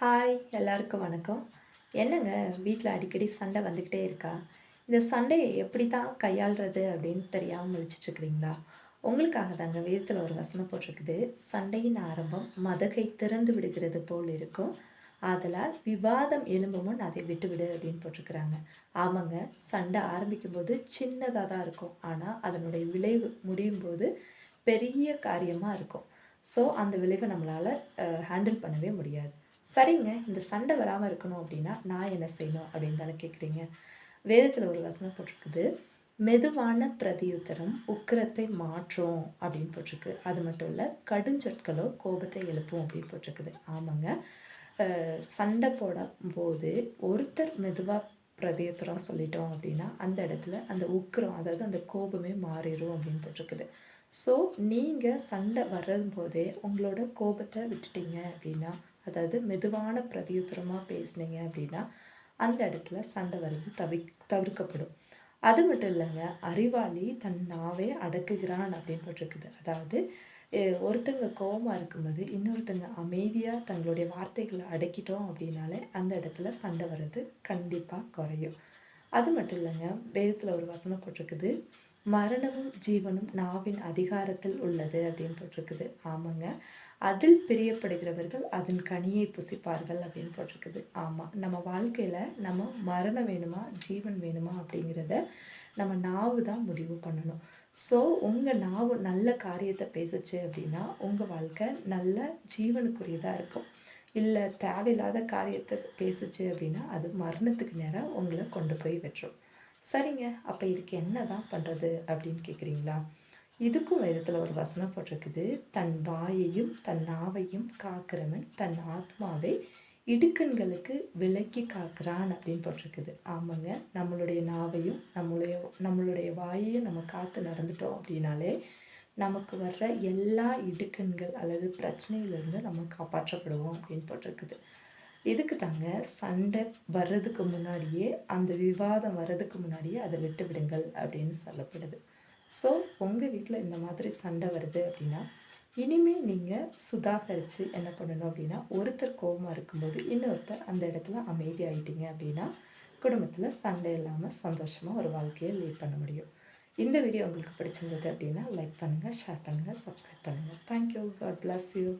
Hi எல்லாருக்கும் வணக்கம். என்னங்க வீட்டில் அடிக்கடி சண்டை வந்துக்கிட்டே இருக்கா? இந்த சண்டையை எப்படி தான் கையாளுறது அப்படின்னு தெரியாமல் முழிச்சிட்ருக்குறீங்களா? உங்களுக்காக தாங்க வீதத்தில் ஒரு வசனம் போட்டிருக்குது. சண்டையின் ஆரம்பம் மதகை திறந்து விடுகிறது போல் இருக்கும். ஆதலால் விவாதம் எழும்புமுன் அதை விட்டுவிடு அப்படின்னு போட்டிருக்கிறாங்க. ஆமாங்க சண்டை ஆரம்பிக்கும் போது சின்னதாக தான் இருக்கும். ஆனால் அதனுடைய விளைவு முடியும் போது பெரிய காரியமாக இருக்கும். ஸோ அந்த விளைவை நம்மளால் ஹேண்டில் பண்ணவே முடியாது. சரிங்க இந்த சண்டை வராமல் இருக்கணும் அப்படின்னா நான் என்ன செய்யணும் அப்படின்னு தானே கேட்குறீங்க வேதத்தில் ஒரு வசனம் போட்டிருக்குது மெதுவான பிரதியுத்தரம் உக்கிரத்தை மாற்றும் அப்படின்னு போட்டிருக்கு. அது மட்டும் இல்லை கடுஞ்சொற்களோ கோபத்தை எழுப்பும் அப்படின்னு போட்டிருக்குது. ஆமாங்க. சண்டை போடும் போது ஒருத்தர் மெதுவாக பிரதியுத்தரம் சொல்லிட்டோம் அப்படின்னா அந்த இடத்துல அந்த உக்கிரம் அதாவது அந்த கோபமே மாறிடும் அப்படின்னு போட்டிருக்குது. ஸோ நீங்கள் சண்டை வரும்போதே உங்களோட கோபத்தை விட்டுட்டீங்க அப்படின்னா அதாவது மெதுவான பிரதியுத்தரமாக பேசுனீங்க அப்படின்னா அந்த இடத்துல சண்டை வர்றது தவி தவிர்க்கப்படும். அது மட்டும் இல்லைங்க அறிவாளி தன் நாவே அடக்குகிறான் அப்படின்னு போட்டிருக்குது. அதாவது ஒருத்தங்க கோபமாக இருக்கும்போது இன்னொருத்தங்க அமைதியாக தங்களுடைய வார்த்தைகளை அடக்கிட்டோம் அப்படின்னாலே அந்த இடத்துல சண்டை வர்றது கண்டிப்பாக குறையும். அது மட்டும் இல்லைங்க வேதத்தில் ஒரு வசனம் போட்டிருக்குது. மரணமும் ஜீவனும் நாவின் அதிகாரத்தில் உள்ளது அப்படின்னு போட்டிருக்குது. ஆமாங்க. அதில் பிரியப்படுகிறவர்கள் அதன் கனியை புசிப்பார்கள் அப்படின்னு போட்டிருக்குது. ஆமாம் நம்ம வாழ்க்கையில் நம்ம மரணம் வேணுமா ஜீவன் வேணுமா அப்படிங்கிறத நம்ம நாவு தான் முடிவு பண்ணணும். ஸோ உங்கள் நாவு நல்ல காரியத்தை பேசுச்சு அப்படின்னா உங்கள் வாழ்க்கை நல்ல ஜீவனுக்குரியதாக இருக்கும். இல்லை தேவையில்லாத காரியத்தை பேசுச்சு அப்படின்னா அது மரணத்துக்கு நேரம் உங்களை கொண்டு போய் விட்டுரும். சரிங்க அப்போ இதுக்கு என்ன தான் பண்ணுறது அப்படின்னு கேட்குறீங்களா இதுக்கும் வேதத்தில் ஒரு வசனம் போட்டிருக்குது. தன் வாயையும் தன் நாவையும் காக்கிறவன் தன் ஆத்மாவை இடுக்கண்களுக்கு விலக்கி காக்கிறான் அப்படின்னு போட்டிருக்குது. ஆமாங்க நம்மளுடைய நாவையும் நம்மளுடைய நம்மளுடைய வாயையும் நம்ம காத்து நடந்துட்டோம் அப்படின்னாலே நமக்கு வர்ற எல்லா இடுக்கண்கள் அல்லது பிரச்சனையிலிருந்து நம்ம காப்பாற்றப்படுவோம் அப்படின்னு போட்டிருக்குது. இதுக்கு தாங்க சண்டை வர்றதுக்கு முன்னாடியே அந்த விவாதம் வர்றதுக்கு முன்னாடியே அதை விட்டு விடுங்கள் அப்படின்னு சொல்லப்படுது. ஸோ உங்கள் வீட்டில் இந்த மாதிரி சண்டை வருது அப்படின்னா இனிமேல் நீங்கள் சுதாகரித்து என்ன பண்ணணும் அப்படின்னா ஒருத்தர் கோபமாக இருக்கும்போது இன்னொருத்தர் அந்த இடத்துல அமைதியாகிட்டீங்க அப்படின்னா குடும்பத்தில் சண்டை இல்லாமல் சந்தோஷமாக ஒரு வாழ்க்கையை லீட் பண்ண முடியும். இந்த வீடியோ உங்களுக்கு பிடிச்சிருந்தது அப்படின்னா லைக் பண்ணுங்கள் ஷேர் பண்ணுங்கள் சப்ஸ்கிரைப் பண்ணுங்கள் தேங்க்யூ காட் பிளஸ் யூ